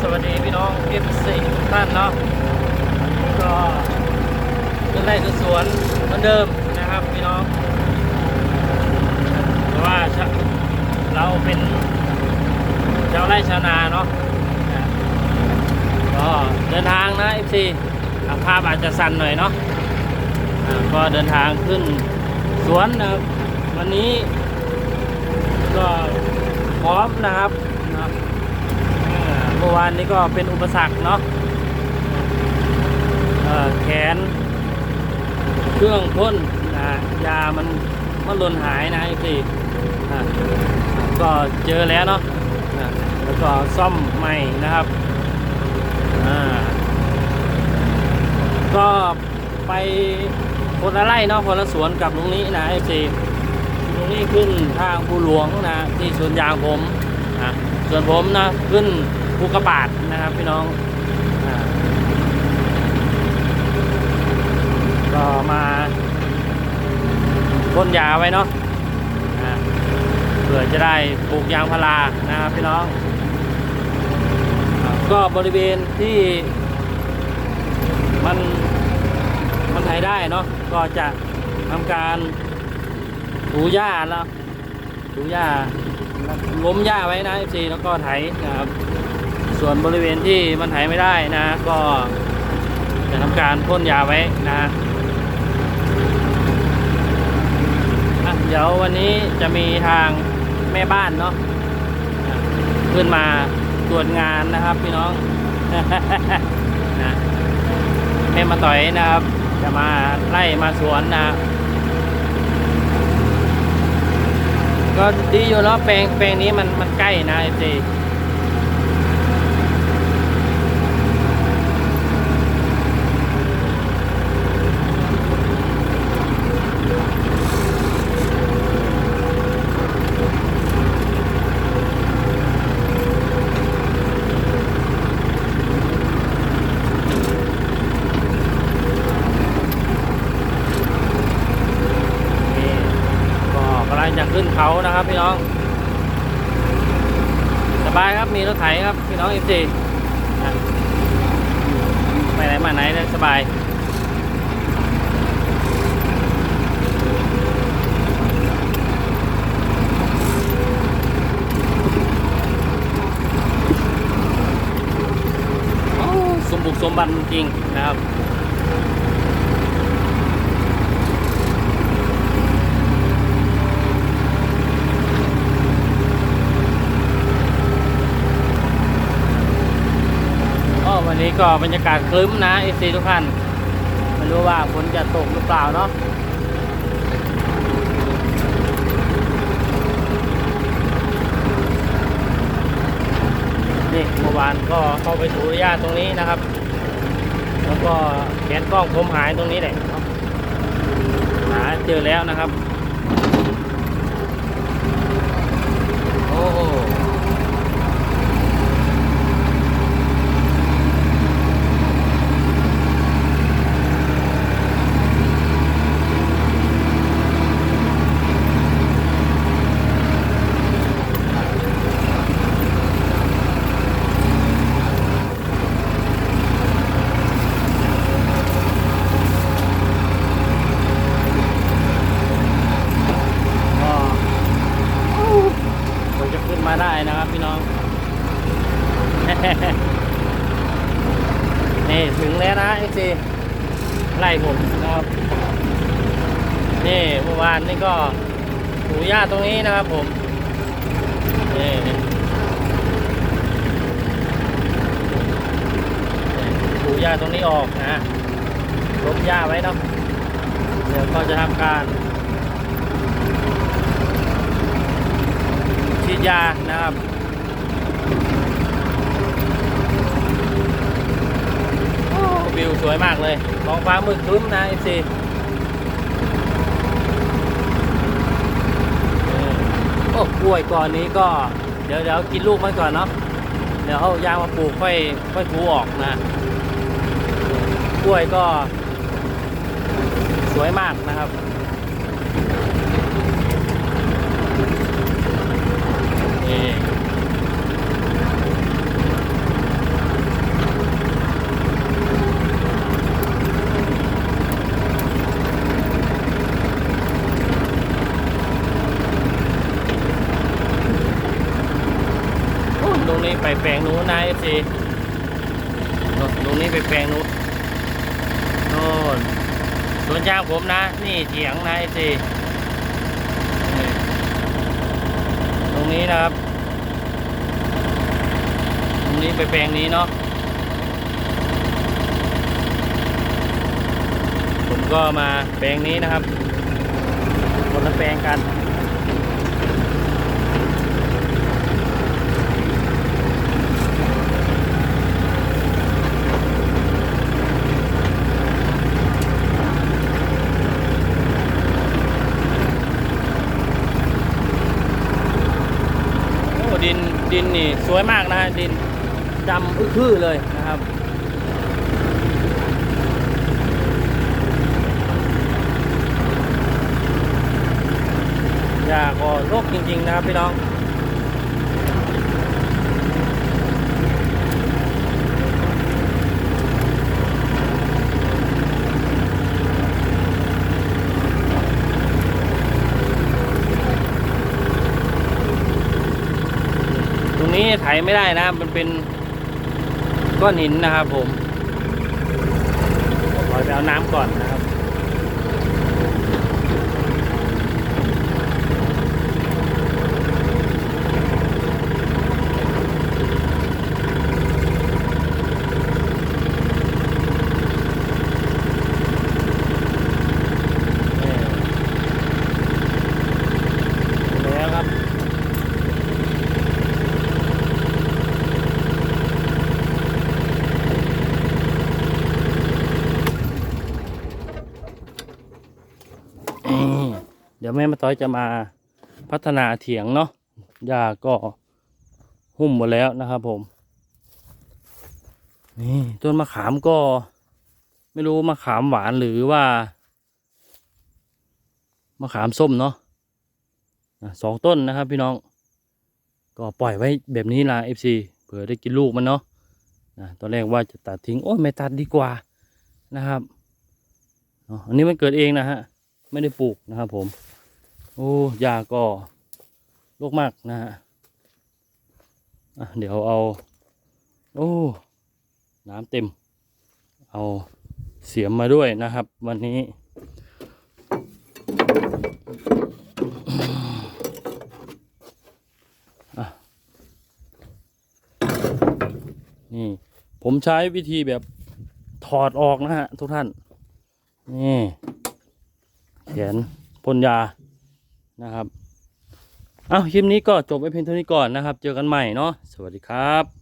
สวัสดีพี่น้องเอฟซีทุกท่านเนาะก็เรื่องไร่สวนเหมือนเดิมนะครับพี่น้องเพราะว่าเราเป็นชาวไร่ชาวนาเนาะก็เดินทางนะเอฟซีภาพอาจจะสั่นหน่อยเนาะก็เดินทางขึ้นสวนนะครับวันนี้ก็พร้อมนะครับ เมื่อวานนี้ก็เป็นอุปสรรคเนาะแขน เครื่องพ่นนะยามันมันหล่นหายนะไอ้สี่ก็เจอแล้วเนาะแล้วก็ซ่อมใหม่นะครับก็ไปคนละไร่เนาะคนละสวนกับลุงนี้นะไอ้สี่ตรงนี้ขึ้นทางภูหลวงนะที่สวนยางผมนะส่วนผมนะขึ้น ภูกระบาดนะครับพี่น้องก็มาพ่นยาไว้เนาะเพื่อจะได้ปลูกยางพารานะครับพี่น้อง ก็บริเวณที่มันมันไถได้เนาะก็จะทำการถูหญ้าแล้วถูหญ้าล้มหญ้าไว้นะ FC แล้วก็ไถนะครับ ส่วนบริเวณที่มันไถไม่ได้นะ ก็จะทำการพ่นยาไว้นะะเดี๋ยววันนี้จะมีทางแม่บ้านเนาะขึ้นมาตรวจงานนะครับพี่น้องนะแม่มาต่อยนะครับ จะมาไล่มาสวนนะก็ดีอยู่เนาะแปลงแปลงนี้มันมันใกล้นะเอซีนี่ก็กำลังจะขึ้น เขานะครับพี่น้อง สบายครับมีรถไถครับพี่น้องเอฟซีไปไหนมาไหนได้สบายโอ้สมบุกสมบันจริงนะครับ ก็วั นี้ก็บรรยากาศคลึ้มนะเอซีทุกท่านไม่รู้ว่าฝนจะตกหรือเปล่าเนาะนี่เมื่อวานก็เข้าไปถูหญ้าตรงนี้นะครับ แล้วก็แขนกล้องผมหายตรงนี้แหละเนาะหาเจอแล้วนะครับ โอ้โห ก็ควรจะขึ้นมาได้นะครับพี่น้อง นี่ถึงแล้วนะเอซีไล่ผมนะครับ นี่เมื่อวานนี่ก็ถูหญ้าตรงนี้นะครับผม นี่นี่ถูหญ้าตรงนี้ออกนะลบหญ้าไว้เนาะเดี๋ยวก็จะทำการฉีดยานะครับโอ้ วิวสวยมากเลยท้องฟ้ามืดครึ้มนะเอฟซีโอ้กล้วยก่อนนี้ก็ เดี๋ยวเดี๋ยวกินลูกมันก่อนเนาะเดี๋ยวเอายางมาปลูกค่อยค่อยถูออกนะ กล้วยก็ สวยมากนะครับ นี่ งนี้ไปแปลงนู้นนะเอฟซีตรงนี้ไปแปลงนู้นโน่นสวนยางผมนะ นี่เถียงนะเอฟซีตรงนี้นะครับ ตรงนี้ไปแปลงนี้เนาะผมก็มาแปลงนี้นะครับคนละแปลงกัน ดินดินนี่สวยมากนะฮะดินดำอึ้คือเลยนะครับ ยาก็โรคจริงๆนะครับพี่น้อง รงนี้ไถไม่ได้นะ มันเป็นก้อนหินนะครับผมขอไปเอาน้ำก่อนนะครับ นี่แล้วครับ เดี๋ ยวแม่มาต้อยจะมาพัฒนาเถียงเนาะหญ้าก็หุ้มหมดแล้วนะครับผม นี่ต้นมะขามก็ ไม่รู้มะขามหวานหรือว่ามะขามส้มเนาะสองต้นนะครับพี่น้อง ก็ปล่อยไว้แบบนี้ละ FC เผื่อได้กินลูกมันเนาะนะตอนแรกว่าจะตัดทิ้ง โอ้ยไม่ตัดดีกว่านะครับอันนี้มันเกิดเองนะฮะ ไม่ได้ปลูกนะครับผม โอ้ยาก็โรคมากนะฮะะเดี๋ยวเอา โอ้ น้ำเต็ม เอาเสียมมาด้วยนะครับ วันนี้ นี่ ผมใช้วิธีแบบถอดออกนะฮะทุกท่าน นี่ แขนพ่นยา นะครับ เอาคลิปนี้ก็จบไว้เพียงเท่านี้ก่อนนะครับ เจอกันใหม่เนาะสวัสดีครับ